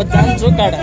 వద్దాను చూకాడా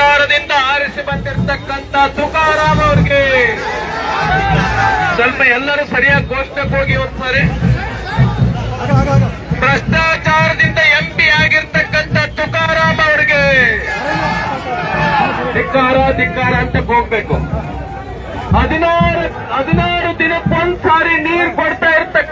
ಸರ್ಕಾರದಿಂದ ಆರಿಸಿ ಬಂದಿರತಕ್ಕಂತ ತುಕಾರಾಮ್ ಅವ್ರಿಗೆ. ಸ್ವಲ್ಪ ಎಲ್ಲರೂ ಸರಿಯಾಗಿ ಘೋಷಣೆಗೆ ಹೋಗಿ ಹೋಗ್ತಾರೆ ಭ್ರಷ್ಟಾಚಾರದಿಂದ ಎಂಪಿ ಆಗಿರ್ತಕ್ಕಂತ ತುಕಾರಾಮ್ ಅವ್ರಿಗೆ. ಧಿಕ್ಕಾರ ಧಿಕ್ಕಾರ ಅಂತ ಹೋಗ್ಬೇಕು. ಹದಿನಾರು ಹದಿನಾರು ದಿನಕ್ಕೊಂದ್ಸಾರಿ ನೀರ್ ಕೊಡ್ತಾ ಇರ್ತಕ್ಕ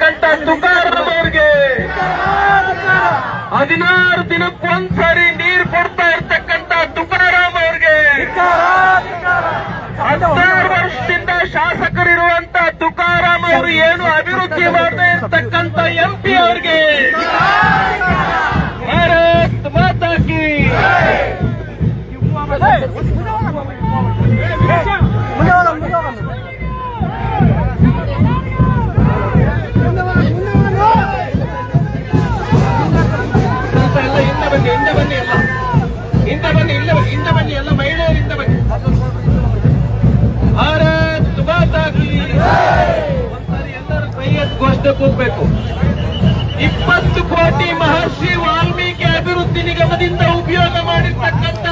ಹೋಗ್ಬೇಕು. ಇಪ್ಪತ್ತು ಕೋಟಿ ಮಹರ್ಷಿ ವಾಲ್ಮೀಕಿ ಅಭಿವೃದ್ಧಿ ನಿಗಮದಿಂದ ಉಪಯೋಗ ಮಾಡಿರ್ತಕ್ಕಂಥ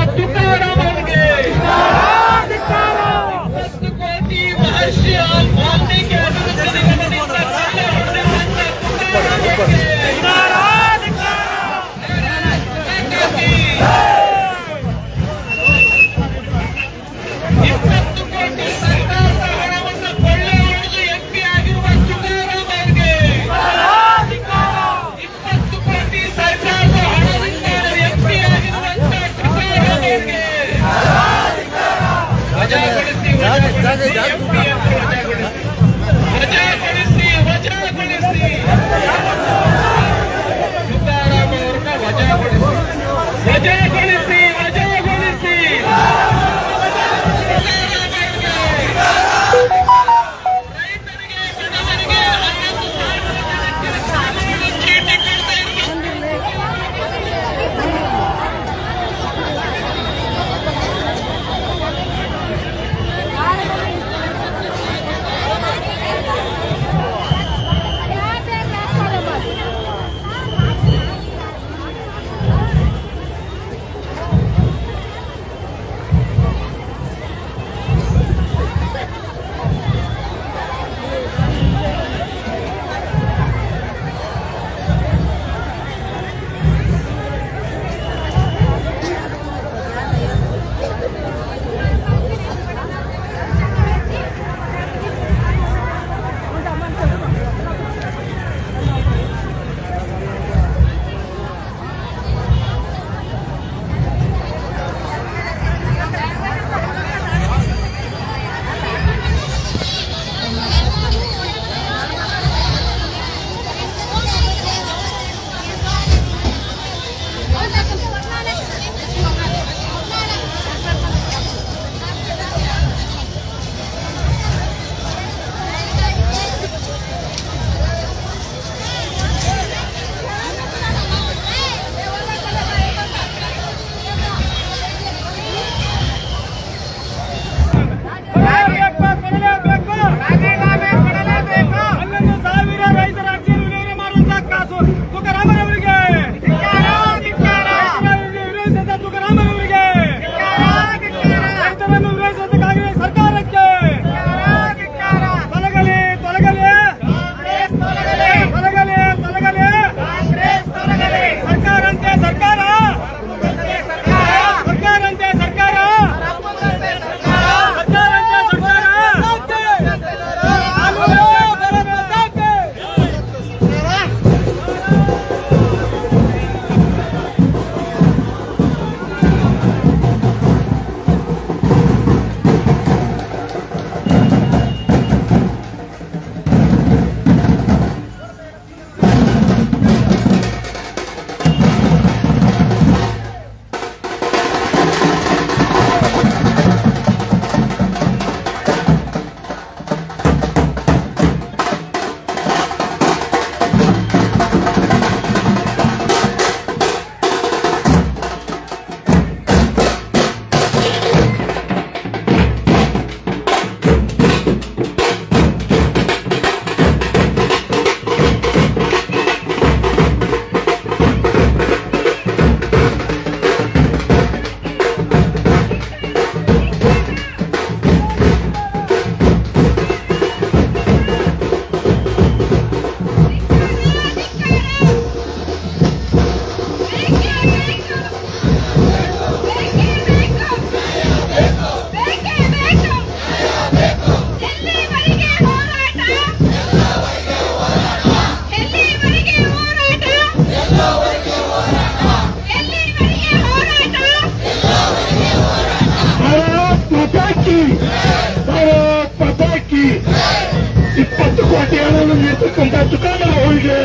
ಕೋಟಿ ಹಣವನ್ನು ನೀಡ್ತಕ್ಕಂಥ ತುಕಾರಾಮ್ ಅವರಿಗೆ.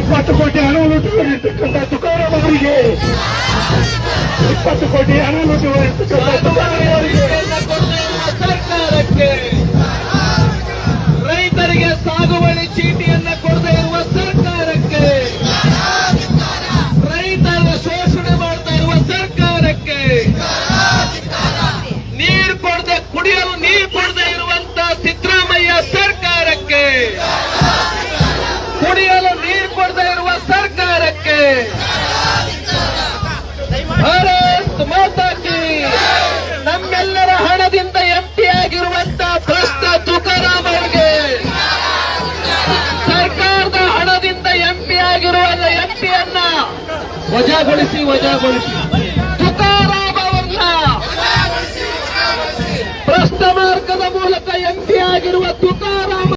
ಇಪ್ಪತ್ತು ಕೋಟಿ ಹಣ ಲೂಟುಗಳಿರ್ತಕ್ಕಂಥ ತುಕಾರಾಮ್ ಅವರಿಗೆ. ಇಪ್ಪತ್ತು ಕೋಟಿ ಹಣ ಲೂಟುಗಳಿರ್ತಕ್ಕಂಥ ತುಕಾರಾಮ್ ಅವರಿಗೆ. ಸರ್ಕಾರಕ್ಕೆ ರೈತರಿಗೆ ಸಾಗುವಳಿ ಚೀಟಿಯನ್ನ ವಜಾಗೊಳಿಸಿ ವಜಾಗೊಳಿಸಿ. ತುಕಾರಾಮವನ್ನ ಪ್ರಶ್ನ ಮಾರ್ಗದ ಮೂಲಕ ಎಂಪಿ ಆಗಿರುವ ತುಕಾರಾಮ್